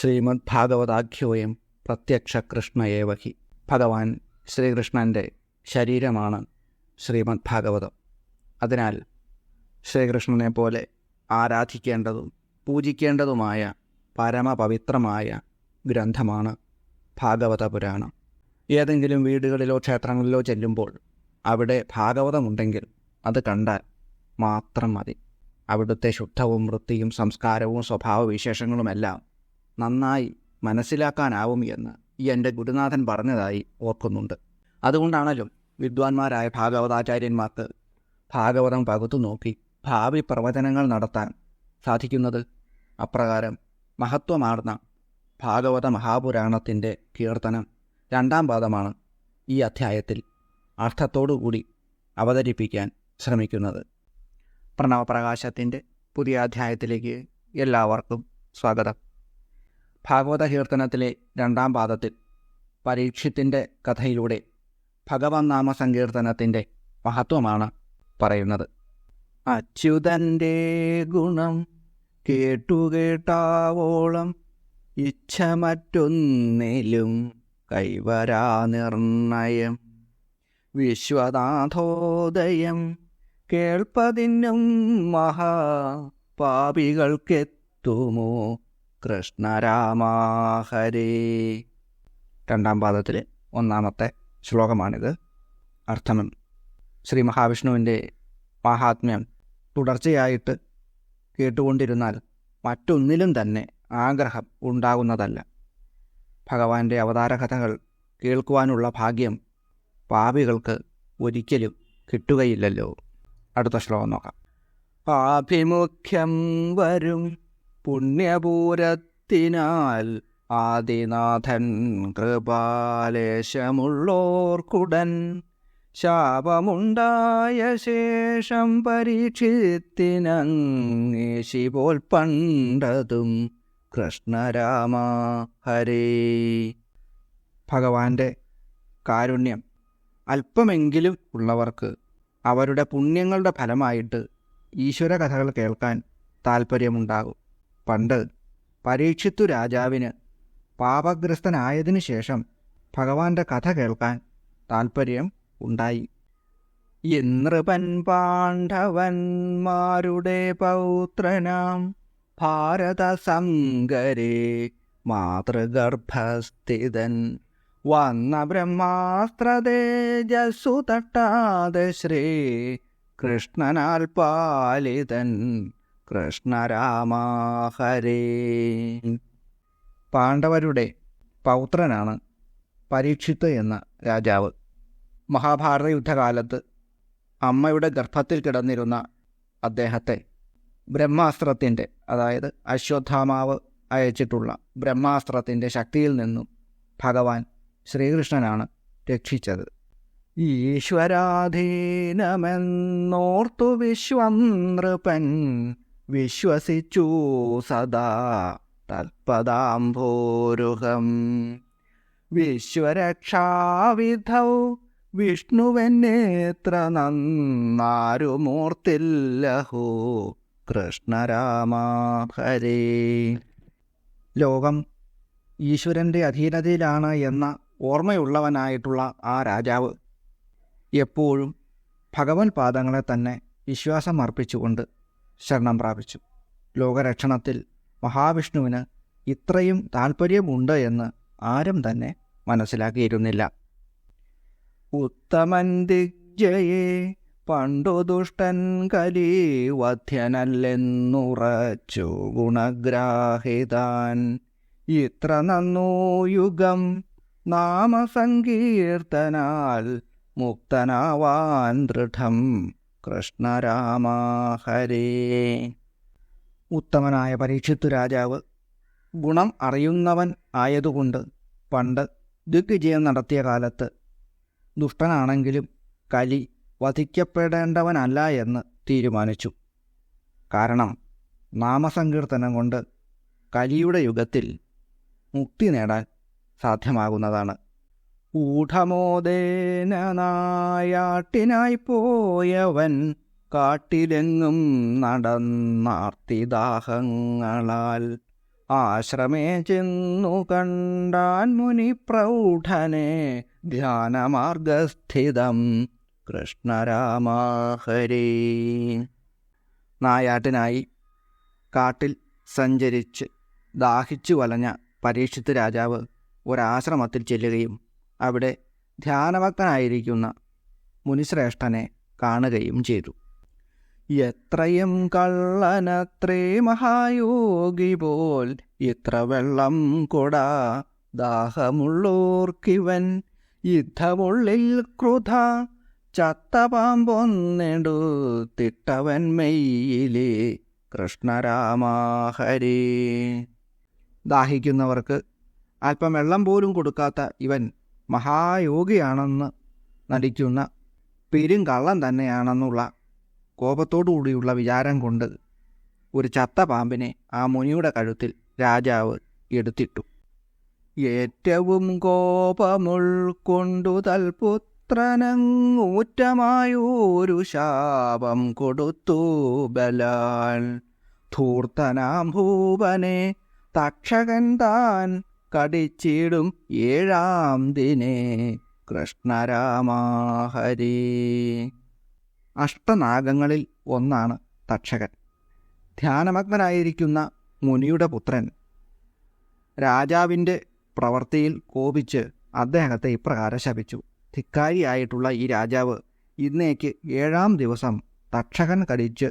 ശ്രീമദ് ഭാഗവതാഖ്യോയം പ്രത്യക്ഷ കൃഷ്ണയേവ ഹി ഭഗവാൻ ശ്രീകൃഷ്ണന്റെ ശരീരമാണ് ശ്രീമദ് ഭാഗവതം. അതിനാൽ ശ്രീകൃഷ്ണനെ പോലെ ആരാധിക്കേണ്ടതും പൂജിക്കേണ്ടതുമായ പരമപവിത്രമായ ഗ്രന്ഥമാണ് ഭാഗവത പുരാണം. ഏതെങ്കിലും വീടുകളിലോ ക്ഷേത്രങ്ങളിലോ ചെല്ലുമ്പോൾ അവിടെ ഭാഗവതമുണ്ടെങ്കിൽ അത് കണ്ടാൽ മാത്രം മതി. അവിടുത്തെ ശുദ്ധവും വൃത്തിയും സംസ്കാരവും സ്വഭാവവിശേഷങ്ങളുമെല്ലാം നന്നായി മനസ്സിലാക്കാനാവും എന്ന് ഈ എന്റെ ഗുരുനാഥൻ പറഞ്ഞതായി ഓർക്കുന്നുണ്ട്. അതുകൊണ്ടാണല്ലോ വിദ്വാൻമാരായ ഭാഗവതാചാര്യന്മാർക്ക് ഭാഗവതം പകുത്തു നോക്കി ഭാവി പ്രവചനങ്ങൾ നടത്താൻ സാധിക്കുന്നത് അപ്രകാരം മഹത്വമാർന്ന ഭാഗവത മഹാപുരാണത്തിന്റെ കീർത്തനം രണ്ടാം പാദമാണ് ഈ അധ്യായത്തിൽ അർത്ഥത്തോടുകൂടി അവതരിപ്പിക്കാൻ ശ്രമിക്കുന്നത്. പ്രണവപ്രകാശത്തിന്റെ പുതിയ അധ്യായത്തിലേക്ക് എല്ലാവർക്കും സ്വാഗതം. ഭാഗവത കീർത്തനത്തിലെ രണ്ടാം പാദത്തിൽ പരീക്ഷത്തിന്റെ കഥയിലൂടെ ഭഗവാൻ നാമ സങ്കീർത്തനത്തിന്റെ മഹത്വമാണ് പറയുന്നത്. അച്യുതന്റെ ഗുണം കേട്ടുകേട്ടാവോളം ഇച്ഛ മറ്റൊന്നിലും കൈവരാ നിർണയം. വിശ്വനാഥോദയം കേൾപ്പതിനും മഹാ പാപികൾക്കെത്തുമോ കൃഷ്ണരാമാഹരേ രണ്ടാം പാദത്തിലെ ഒന്നാമത്തെ ശ്ലോകമാണിത്. അർത്ഥം ശ്രീ മഹാവിഷ്ണുവിന്റെ മഹാത്മ്യം തുടർച്ചയായിട്ട് കേട്ടുകൊണ്ടിരുന്നാൽ മറ്റൊന്നിലും തന്നെ ആഗ്രഹം ഉണ്ടാകുന്നതല്ല. ഭഗവാന്റെ അവതാരകഥകൾ കേൾക്കുവാനുള്ള ഭാഗ്യം പാപികൾക്ക് ഒരിക്കലും കിട്ടുകയില്ലല്ലോ. അടുത്ത ശ്ലോകം നോക്കാം. ആഭിമുഖ്യം വരും പുണ്യപൂരത്തിനാൽ ആദിനാഥൻ കൃപാലേശമുള്ളോർക്കുടൻ ശാപമുണ്ടായ ശേഷം പരീക്ഷിത്തിനങ്ങേശി പോൽ പണ്ടതും കൃഷ്ണരാമ ഹരേ. ഭഗവാന്റെ കാരുണ്യം അല്പമെങ്കിലും ഉള്ളവർക്ക് അവരുടെ പുണ്യങ്ങളുടെ ഫലമായിട്ട് ഈശ്വര കഥകൾ കേൾക്കാൻ താൽപ്പര്യമുണ്ടാകും പണ്ട് പരീക്ഷിത്തു രാജാവിന് പാപഗ്രസ്തനായതിനു ശേഷം ഭഗവാന്റെ കഥ കേൾക്കാൻ താൽപ്പര്യം ഉണ്ടായി. ഇന്ദ്രപൻ പാണ്ഡവന്മാരുടെ പൗത്രനാം ഭാരത സംഗരേ മാതൃഗർഭസ്ഥിതൻ. വന്ന ബ്രഹ്മാസ്ത്രതേജസ്സു തട്ടാതെ ശ്രീ കൃഷ്ണനാൽ പാലിതൻ. കൃഷ്ണരാമാഹരേ പാണ്ഡവരുടെ പൗത്രനാണ് പരീക്ഷിത്ത് എന്ന രാജാവ്. മഹാഭാരത യുദ്ധകാലത്ത് അമ്മയുടെ ഗർഭത്തിൽ കിടന്നിരുന്ന അദ്ദേഹത്തെ ബ്രഹ്മാസ്ത്രത്തിന്റെ അതായത് അശ്വത്ഥാമാവ് അയച്ചിട്ടുള്ള ബ്രഹ്മാസ്ത്രത്തിന്റെ ശക്തിയിൽ നിന്നും ഭഗവാൻ ശ്രീകൃഷ്ണനാണ് രക്ഷിച്ചത്. ഈശ്വരാധീനമെന്നോർത്തു വിശ്വം നൃപൻ വിശ്വസിച്ചു സദാ തൽപദാംഭോരുഹം വിശ്വരക്ഷാവിധൗ വിഷ്ണുവെന്നേത്ര നന്നാരുമൂർത്തില്ലഹോ കൃഷ്ണരാമ ഹരേ ലോകം ഈശ്വരന്റെ അധീനതയിലാണ് എന്ന ഓർമ്മയുള്ളവനായിട്ടുള്ള ആ രാജാവ് എപ്പോഴും ഭഗവൻ പാദങ്ങളെ തന്നെ വിശ്വാസം അർപ്പിച്ചുകൊണ്ട് ശരണം പ്രാപിച്ചു. ലോകരക്ഷണത്തിൽ മഹാവിഷ്ണുവിന് ഇത്രയും താൽപ്പര്യമുണ്ട് എന്ന് ആരും തന്നെ മനസ്സിലാക്കിയിരുന്നില്ല. ഉത്തമൻ ദിഗ്ജയെ പണ്ടു ദുഷ്ടൻ കലി വധ്യനല്ലെന്നുറച്ചു ഗുണഗ്രാഹിതാൻ. ഇത്ര നന്നോ യുഗം നാമസങ്കീർത്തനാൽ മുക്തനാവാൻ ദൃഢം. കൃഷ്ണരാമ ഹരേ. ഉത്തമനായ പരീക്ഷിത്തു രാജാവ് ഗുണം അറിയുന്നവൻ ആയതുകൊണ്ട് പണ്ട് ദിഗ്വിജയം നടത്തിയ കാലത്ത് ദുഷ്ടനാണെങ്കിലും കലി വധിക്കപ്പെടേണ്ടവനല്ല എന്ന് തീരുമാനിച്ചു. കാരണം നാമസങ്കീർത്തനം കൊണ്ട് കലിയുടെ യുഗത്തിൽ മുക്തി നേടാൻ സാധ്യമാകുന്നതാണ്. ഊഢമോദേന നായാട്ടിനായി പോയവൻ കാട്ടിലെങ്ങും നടന്നാർത്തിദാഹങ്ങളാൽ. ആശ്രമേ ചെന്നു കണ്ടാൻ മുനി പ്രൗഢനെ ധ്യാനമാർഗസ്ഥിതം കൃഷ്ണരാമാഹരി. നായാട്ടിനായി കാട്ടിൽ സഞ്ചരിച്ച് ദാഹിച്ചു വലഞ്ഞ പരീക്ഷിത്ത് രാജാവ് ഒരാശ്രമത്തിൽ ചെല്ലുകയും അവിടെ ധ്യാനഭക്തനായിരിക്കുന്ന മുനിശ്രേഷ്ഠനെ കാണുകയും ചെയ്തു. എത്രയും കള്ളനത്രേ മഹായോഗി പോൽ ഇത്ര വെള്ളം കൊടാ ദാഹമുള്ളോർക്കിവൻ യുദ്ധമുള്ളിൽ ക്രുധ ചത്ത പാമ്പൊന്നെടു തിട്ടവൻ മെയ്യിലേ കൃഷ്ണരാമാഹരേ. ദാഹിക്കുന്നവർക്ക് അല്പം വെള്ളം പോലും കൊടുക്കാത്ത ഇവൻ മഹായോഗിയാണെന്ന് നടിക്കുന്ന പെരും കള്ളൻ തന്നെയാണെന്നുള്ള കോപത്തോടുകൂടിയുള്ള വിചാരം കൊണ്ട് ഒരു ചത്ത പാമ്പിനെ ആ മുനിയുടെ കഴുത്തിൽ രാജാവ് എടുത്തിട്ടു. ഏറ്റവും കോപമുൾക്കൊണ്ടു തൽപുത്രനങ്ങൂറ്റമായൊരു ശാപം കൊടുത്തു ബലാൽ ധൂർത്തനാം ഭൂപനെ തക്ഷകൻ താൻ കടിച്ചിടും ഏഴാം ദിനേ. കൃഷ്ണരാമാഹരി അഷ്ടനാഗങ്ങളിൽ ഒന്നാണ് തക്ഷകൻ. ധ്യാനമഗ്നനായിരിക്കുന്ന മുനിയുടെ പുത്രൻ. രാജാവിന്റെ പ്രവൃത്തിയിൽ കോപിച്ച് അദ്ദേഹത്തെ ഇപ്രകാരം ശപിച്ചു. ധിക്കാരിയായിട്ടുള്ള ഈ രാജാവ് ഇന്നേക്ക് ഏഴാം ദിവസം തക്ഷകൻ കടിച്ച്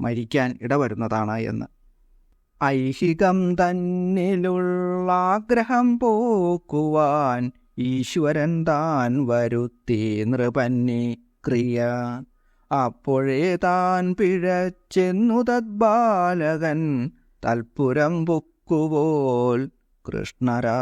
മരിക്കാൻ ഇടവരുന്നതാണ് എന്ന്. ഐഹികം തന്നിലുള്ള ആഗ്രഹം പോക്കുവാൻ ഈശ്വരൻ താൻ വരുത്തി നൃപന്നി ക്രിയ. അപ്പോഴേ താൻ പിഴച്ചെന്നു തദ്ബാലകൻ തൽപുരം പൊക്കുപോൽ കൃഷ്ണരാമാഹരേ.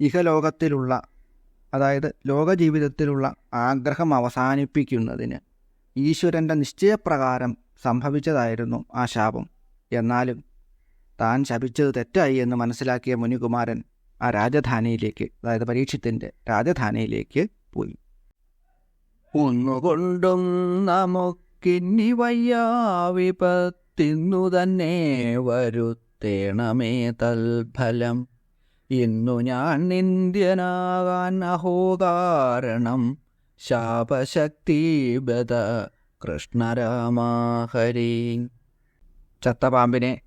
ഇഹലോകത്തിലുള്ള അതായത് ലോകജീവിതത്തിലുള്ള ആഗ്രഹം അവസാനിപ്പിക്കുന്നതിന് ഈശ്വരന്റെ നിശ്ചയപ്രകാരം സംഭവിച്ചതായിരുന്നു ആ ശാപം. എന്നാലും താൻ ശപിച്ചത് തെറ്റായി എന്ന് മനസ്സിലാക്കിയ മുനികുമാരൻ ആ രാജധാനിയിലേക്ക് അതായത് പരീക്ഷത്തിന്റെ രാജധാനിയിലേക്ക് പോയി. ഒന്നുകൊണ്ടും നമുക്കിനി വയ്യാവിപത്തിന്നു തന്നെ വരുത്തേണമേ തൽഫലം. ഇന്നു ഞാൻ നിന്ദ്യനാകാൻ അഹോ കാരണം കൃഷ്ണരാമാഹരി ചത്തപാമ്പിനെ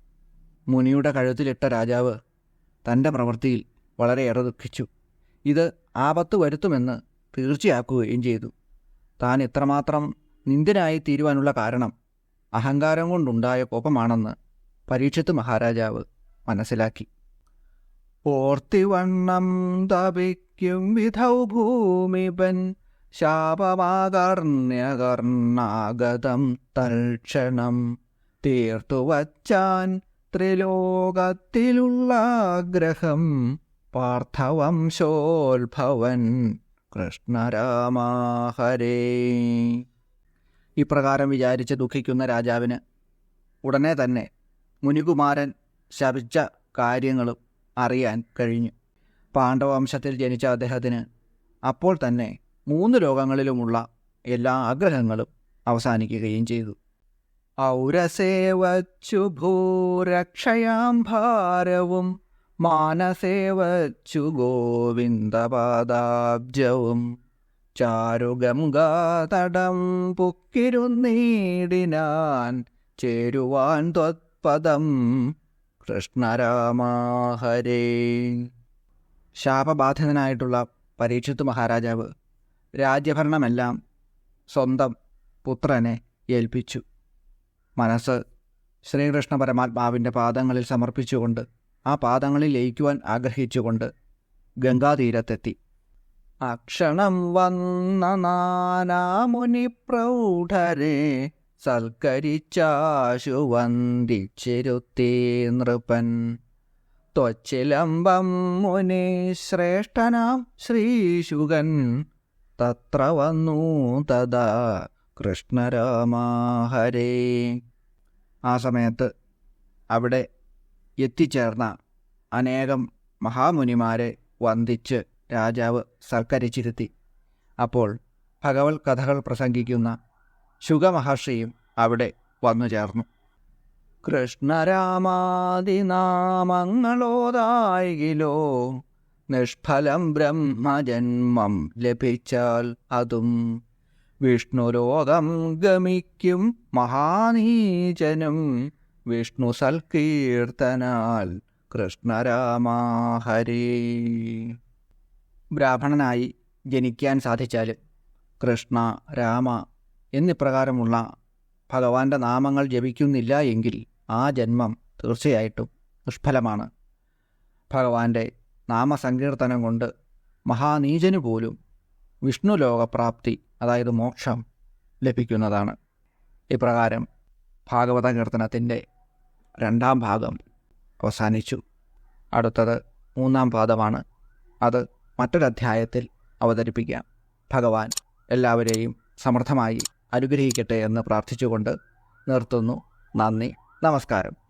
മുനിയുടെ കഴുത്തിലിട്ട രാജാവ് തന്റെ പ്രവൃത്തിയിൽ വളരെയേറെ ദുഃഖിച്ചു. ഇത് ആപത്ത് വരുത്തുമെന്ന് തീർച്ചയാക്കുകയും ചെയ്തു. താൻ ഇത്രമാത്രം നിന്ദ്യനായി തീരുവാനുള്ള കാരണം അഹങ്കാരം കൊണ്ടുണ്ടായ കോപമാണെന്ന് പരീക്ഷത്ത് മഹാരാജാവ് മനസ്സിലാക്കി. ഓർത്തിവണ്ണം തപിക്കും വിധൗ ഭൂമിപൻ ശാപമാകർണ്യകർണാഗതം തൽക്ഷണം തീർത്തുവച്ചാൻ ത്രിലോകത്തിലുള്ള ആഗ്രഹം പാർത്ഥവംശോത്ഭവൻ കൃഷ്ണരാമാഹരേ. ഇപ്രകാരം വിചാരിച്ച് ദുഃഖിക്കുന്ന രാജാവിന് ഉടനെ തന്നെ മുനികുമാരൻ ശപിച്ച കാര്യങ്ങളും അറിയാൻ കഴിഞ്ഞു. പാണ്ഡവംശത്തിൽ ജനിച്ച അദ്ദേഹത്തിന് അപ്പോൾ തന്നെ മൂന്ന് ലോകങ്ങളിലുമുള്ള എല്ലാ ആഗ്രഹങ്ങളും അവസാനിക്കുകയും ചെയ്തു. ഔരസേവച്ചു ഭൂരക്ഷയാം ഭാരവും മാനസേവച്ചു ഗോവിന്ദപാദാബ്ജവും. ചാരുഗംഗാതടം പുക്കിരുന്നീടിനാൻ ചേരുവാൻ ത്വത്പദം കൃഷ്ണരാമാഹരേ. ശാപബാധിതനായിട്ടുള്ള പരീക്ഷത്ത് മഹാരാജാവ് രാജ്യഭരണമെല്ലാം സ്വന്തം പുത്രനെ ഏൽപ്പിച്ചു. മനസ്സ് ശ്രീകൃഷ്ണ പരമാത്മാവിന്റെ പാദങ്ങളിൽ സമർപ്പിച്ചുകൊണ്ട് ആ പാദങ്ങളിൽ ലയിക്കുവാൻ ആഗ്രഹിച്ചുകൊണ്ട് ഗംഗാതീരത്തെത്തി. അക്ഷണം വന്ന നാനാമുനി പ്രൗഢരെ സൽക്കരിച്ചാശു വന്ദിച്ചിരുത്തി നൃപൻ. ത്വച്ചിലംബം മുനി ശ്രേഷ്ഠനാം ശ്രീശുകൻ തത്ര വന്നു തഥാ കൃഷ്ണരാമാഹരേ ആ സമയത്ത് അവിടെ എത്തിച്ചേർന്ന അനേകം മഹാമുനിമാരെ വന്ദിച്ച് രാജാവ് സൽക്കരിച്ചിരുത്തി. അപ്പോൾ ഭഗവത് കഥകൾ പ്രസംഗിക്കുന്ന ശുഗമഹർഷിയും അവിടെ വന്നു ചേർന്നു. കൃഷ്ണരാമാദിനാമങ്ങളോതായിലോ നിഷ്ഫലം ബ്രഹ്മജന്മം ലഭിച്ചാൽ അതും. വിഷ്ണുലോകം ഗമിക്കും മഹാനീചനും വിഷ്ണു സൽകീർത്തനാൽ കൃഷ്ണരാമാഹരി ബ്രാഹ്മണനായി ജനിക്കാൻ സാധിച്ചാൽ കൃഷ്ണ രാമ എന്നിപ്രകാരമുള്ള ഭഗവാന്റെ നാമങ്ങൾ ജപിക്കുന്നില്ല എങ്കിൽ ആ ജന്മം തീർച്ചയായിട്ടും നിഷ്ഫലമാണ്. ഭഗവാന്റെ നാമസങ്കീർത്തനം കൊണ്ട് മഹാനീചനു പോലും വിഷ്ണു ലോകപ്രാപ്തി അതായത് മോക്ഷം ലഭിക്കുന്നതാണ്. ഇപ്രകാരം ഭാഗവത കീർത്തനത്തിന്റെ രണ്ടാം ഭാഗം അവസാനിച്ചു. അടുത്തത് മൂന്നാം പാദമാണ്. അത് മറ്റൊരധ്യായത്തിൽ അവതരിപ്പിക്കാം. ഭഗവാൻ എല്ലാവരെയും സമർത്ഥമായി അനുഗ്രഹിക്കട്ടെ എന്ന് പ്രാർത്ഥിച്ചുകൊണ്ട് നിർത്തുന്നു. നന്ദി. നമസ്കാരം.